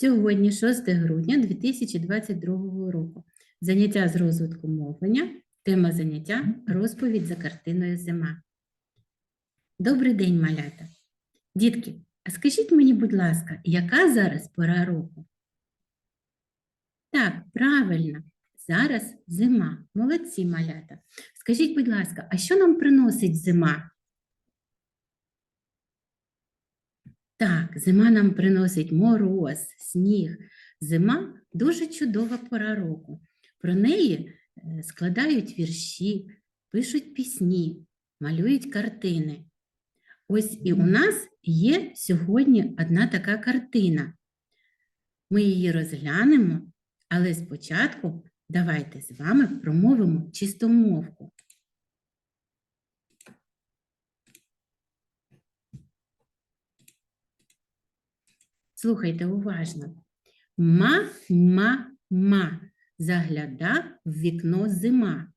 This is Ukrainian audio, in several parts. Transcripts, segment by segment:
Сьогодні, 6 грудня 2022 року. Заняття з розвитку мовлення. Тема заняття розповідь за картиною Зима. Добрий день, малята. Дітки, а скажіть мені, будь ласка, яка зараз пора року? Так, правильно, зараз зима. Молодці, малята. Скажіть, будь ласка, а що нам приносить зима? Так, зима нам приносить мороз, сніг. Зима дуже чудова пора року. Про неї е, складають вірші, пишуть пісні, малюють картини. Ось і у нас є сьогодні одна така картина. Ми її розглянемо, але спочатку давайте з вами промовимо чистомовку. Слухайте уважно. Ма-ма-ма. Загляда в вікно зима.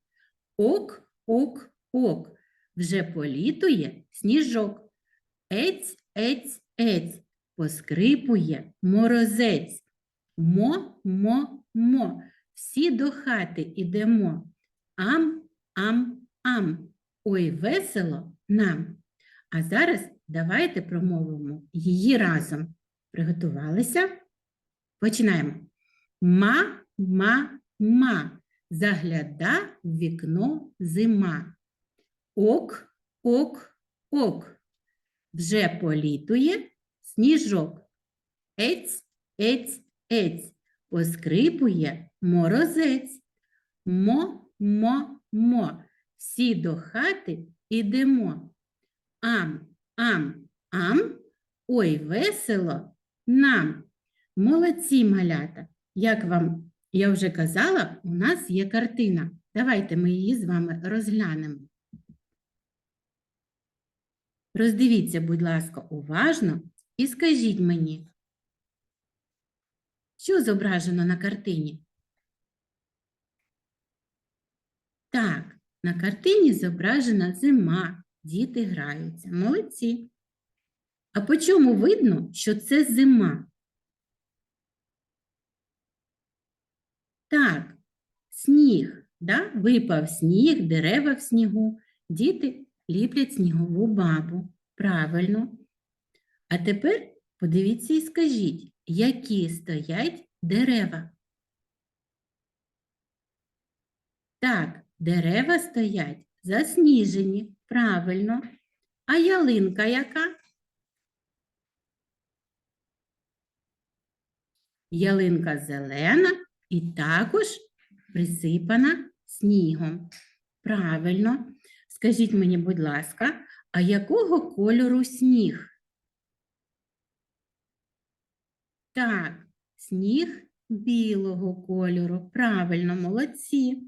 Ок, ок, ок. Вже політує сніжок. Ець, ець, ець. Поскрипує морозець. Мо, мо, мо. Всі до хати ідемо. Ам, ам, ам. Ой, весело нам. А зараз давайте промовимо її разом. Приготувалися? Починаємо. Ма, ма, ма. Загляда в вікно зима. Ок, ок, ок. Вже політує сніжок. Ець, ець, ець. Поскрипує морозець. Мо, мо, мо. Всі до хати ідемо. Ам, ам, ам. Ой, весело нам. Молодці малята. Як вам я вже казала, у нас є картина. Давайте ми її з вами розглянемо. Роздивіться, будь ласка, уважно і скажіть мені, що зображено на картині? Так, на картині зображена зима, діти граються. Молодці. А по чому видно, що це зима? Так, сніг, да? випав сніг, дерева в снігу, діти ліплять снігову бабу. Правильно. А тепер подивіться і скажіть, які стоять дерева? Так, дерева стоять засніжені. Правильно. А ялинка яка? Ялинка зелена і також присипана снігом. Правильно. Скажіть мені, будь ласка, а якого кольору сніг? Так, сніг білого кольору. Правильно, молодці.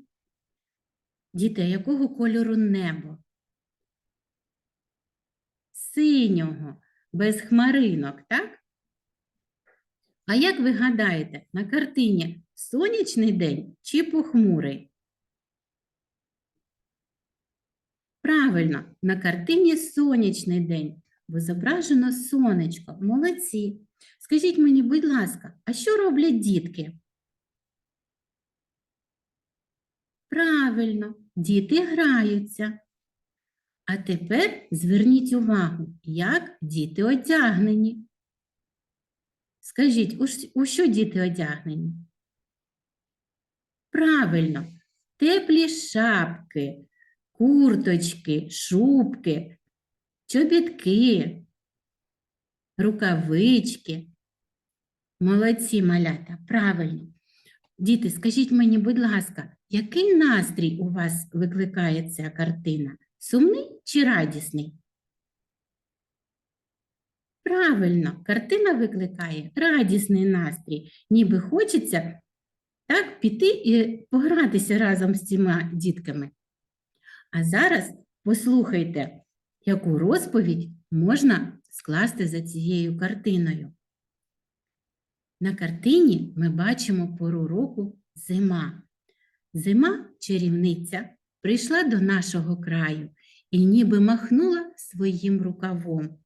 Діти, якого кольору небо? Синього, без хмаринок, так? А як ви гадаєте, на картині сонячний день чи похмурий? Правильно, на картині сонячний день, бо зображено сонечко. Молодці. Скажіть мені, будь ласка, а що роблять дітки? Правильно, діти граються. А тепер зверніть увагу, як діти одягнені. Скажіть, у що діти одягнені? Правильно, теплі шапки, курточки, шубки, чобітки, рукавички. Молодці малята, правильно. Діти, скажіть мені, будь ласка, який настрій у вас викликає ця картина? Сумний чи радісний? Правильно, картина викликає радісний настрій, ніби хочеться так піти і погратися разом з цими дітками. А зараз послухайте, яку розповідь можна скласти за цією картиною. На картині ми бачимо пору року зима. Зима чарівниця прийшла до нашого краю і ніби махнула своїм рукавом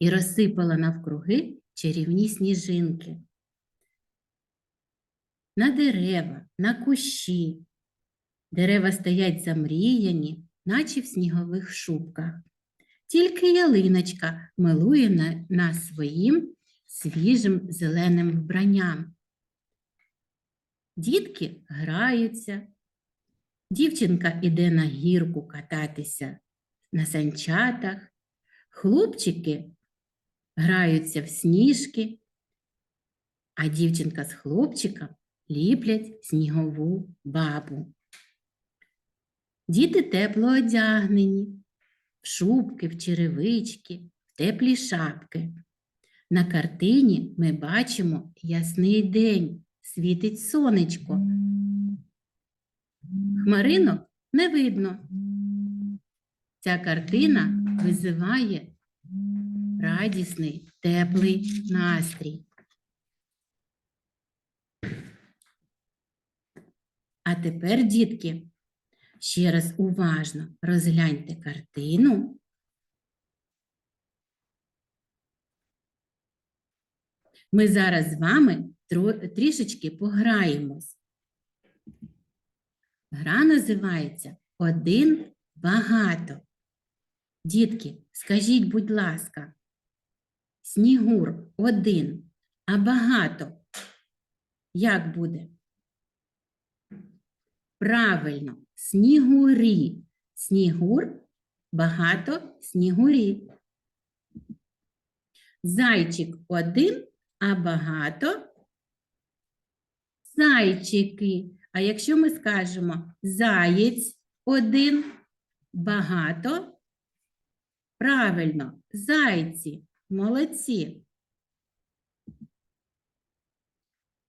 і розсипала навкруги чарівні сніжинки. На дерева, на кущі. Дерева стоять замріяні, наче в снігових шубках. Тільки ялиночка милує на- нас своїм свіжим зеленим вбранням. Дітки граються, дівчинка іде на гірку кататися на санчатах, хлопчики граються в сніжки, а дівчинка з хлопчиком ліплять снігову бабу. Діти тепло одягнені, в шубки, в черевички, в теплі шапки. На картині ми бачимо ясний день, світить сонечко. Хмаринок не видно. Ця картина визиває радісний, теплий настрій. А тепер, дітки, ще раз уважно розгляньте картину. Ми зараз з вами трішечки пограємось. Гра називається Один багато. Дітки, скажіть, будь ласка, Снігур один, а багато. Як буде? Правильно, снігурі. Снігур багато снігурі. Зайчик один, а багато зайчики. А якщо ми скажемо заєць один, багато, правильно, зайці, молодці.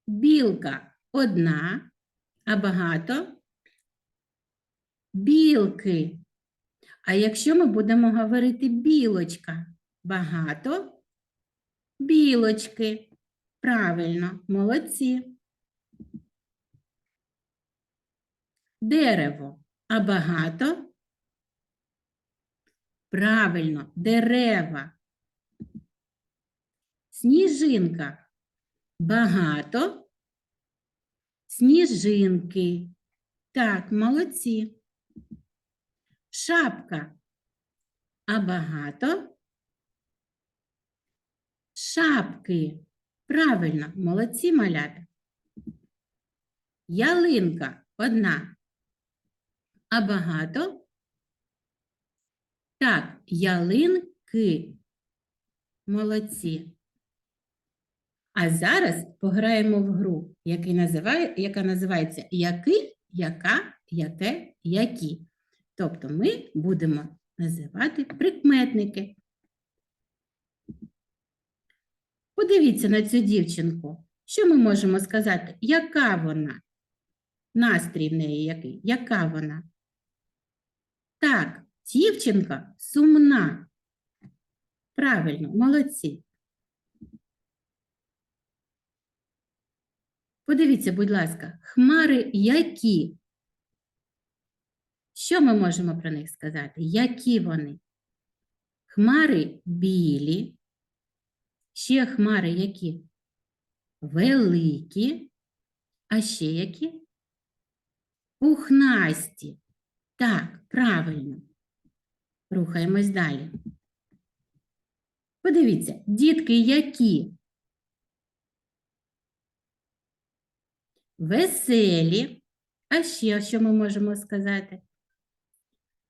Білка одна, а багато білки. А якщо ми будемо говорити білочка, багато білочки. Правильно, молодці. Дерево, а багато? Правильно, дерева. Сніжинка. Багато. Сніжинки. Так, молодці. Шапка. А багато? Шапки. Правильно, молодці малята. Ялинка одна. А багато? Так, ялинки. Молодці. А зараз пограємо в гру, який називає, яка називається Який, яка, яке, які. Тобто ми будемо називати прикметники. Подивіться на цю дівчинку. Що ми можемо сказати? Яка вона? Настрій в неї який? Яка вона? Так, дівчинка сумна. Правильно, молодці. Подивіться, будь ласка, хмари які? Що ми можемо про них сказати? Які вони? Хмари білі. Ще хмари які? Великі. А ще які? Пухнасті. Так, правильно. Рухаємось далі. Подивіться, дітки які? Веселі. А ще що ми можемо сказати?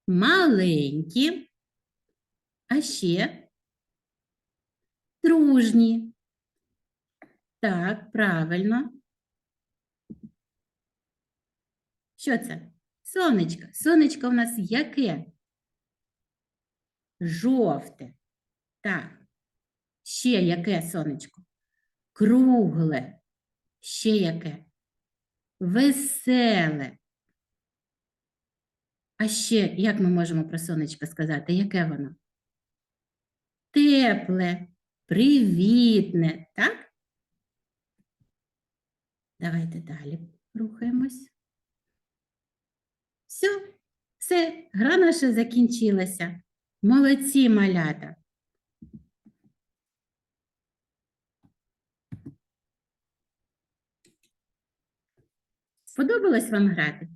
Маленькі. А ще дружні. Так, правильно. Що це? Сонечко. Сонечко в нас яке? Жовте. Так. Ще яке сонечко? Кругле. Ще яке? Веселе. А ще, як ми можемо про сонечко сказати, яке воно? Тепле, привітне, так? Давайте далі рухаємось. Все, все, гра наша закінчилася. Молодці, малята. Сподобалось вам грати?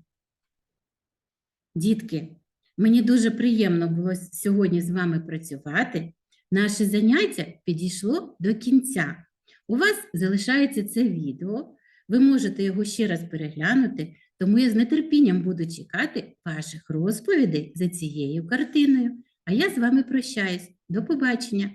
Дітки, мені дуже приємно було сьогодні з вами працювати. Наше заняття підійшло до кінця. У вас залишається це відео. Ви можете його ще раз переглянути, тому я з нетерпінням буду чекати ваших розповідей за цією картиною. А я з вами прощаюсь. До побачення!